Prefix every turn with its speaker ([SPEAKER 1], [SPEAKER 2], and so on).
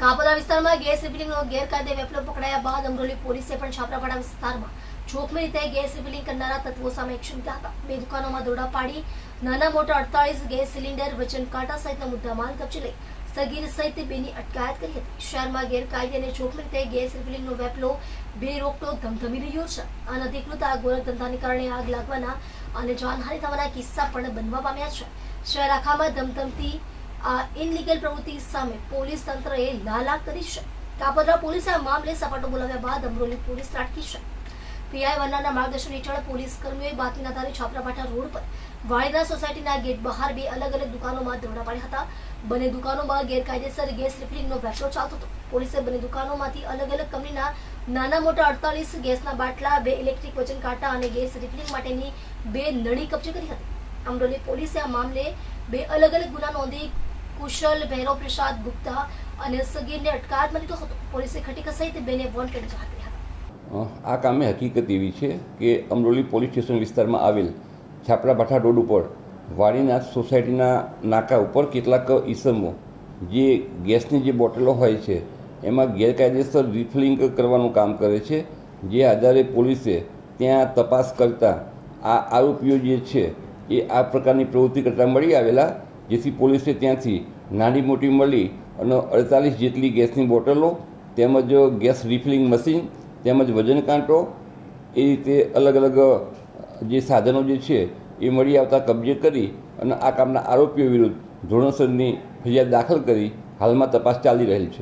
[SPEAKER 1] કાપોદ્રા વિસ્તારમાં ગેસ રિફિલિંગનો ગેરકાયદે વેપલો પકડાયા બાદ અમરોલી પોલીસે પણ છાપરાપાડા વિસ્તારમાં જોખમી રીતે ગેસ રિફિલિંગ કરનારા તત્વો સામે એક્શન લીધા હતા. બે દુકાનોમાં દોડા પાડી નાના મોટા અડતાળીસ ગેસ સિલિન્ડર, વજન કાંટા સહિતના મુદ્દામાલ કબજે લઈ સગીર સહિત બેની અટકાયત કરી હતી. શહેરમાં ગેરકાયદે અને જોખમી રીતે ગેસ રિફિલિંગનો વેપલો બે રોકટોક ધમધમી રહ્યો છે. અનધિકૃત આગ ગોરખ ધંધાને કારણે આગ લાગવાના અને જાનહાનિ થવાના કિસ્સા પણ બનવા પામ્યા છે. શહેર આખામાં ધમધમતી આ ઇનલીગલ પ્રવૃત્તિ સામે પોલીસ તંત્રએ લાલા કરી છે. કાપોદ્રા પોલીસે આ મામલે સપાટો બોલાવ્યા બાદ અમરોલી પોલીસ ત્રાટકી છે. પીઆઈ વન્નાના માર્ગદર્શન હેઠળ પોલીસ કર્મીઓએ બાતમીના આધારે છાપરાભાઠા રોડ પર વાળીના સોસાયટીના ગેટ બહાર બે અલગ અલગ દુકાનોમાં દરોડા પાડ્યા હતા. બંને દુકાનોમાં ગેરકાયદેસર ગેસ રિફિલિંગનો વેપલો ચાલતો હતો. પોલીસે બંને દુકાનોમાંથી અલગ અલગ કંપનીના નાના મોટા અડતાલીસ ગેસના બાટલા, બે ઇલેક્ટ્રિક વજન કાંટા અને ગેસ રિફિલિંગ માટેની બે નળી કબજે કરી હતી. અમરોલી પોલીસે આ મામલે બે અલગ અલગ ગુના નોંધી કુશલ ભૈરવ પ્રસાદ ગુપ્તા અને સગીરને અટકાયતમાં લીધો હતો પોલીસે ખટીકા સહિત બેને વોન્ટ કરી જાહેર કર્યા
[SPEAKER 2] આ કામે હકીકત એવી છે કે અમરોલી પોલીસ સ્ટેશન વિસ્તારમાં આવેલ છાપરા ભાઠા રોડ ઉપર વાડીનાથ સોસાયટીના નાકા ઉપર કેટલાક ઈસમો જે ગેસની જે બોટલો હોય છે, એમાં ગેરકાયદેસર રિફિલિંગ કરવાનું કામ કરે છે, જે આધારે પોલીસે ત્યાં તપાસ કરતાં આ આરોપીઓ જે છે એ આ પ્રકારની પ્રવૃત્તિ કરતાં મળી આવેલા જેથી પોલીસે ત્યાંથી નાની મોટી મળી અને અડતાલીસ જેટલી ગેસની બોટલો, તેમજ ગેસ રિફિલિંગ મશીન, તેમજ વજન કાંટો, એ રીતે અલગ અલગ જે સાધનો જે છે, એ મળી આવતા કબજે કરી અને આ કામના આરોપીઓ વિરુદ્ધ ધોરણસરની ફરિયાદ દાખલ કરી હાલમાં તપાસ ચાલી રહેલ છે.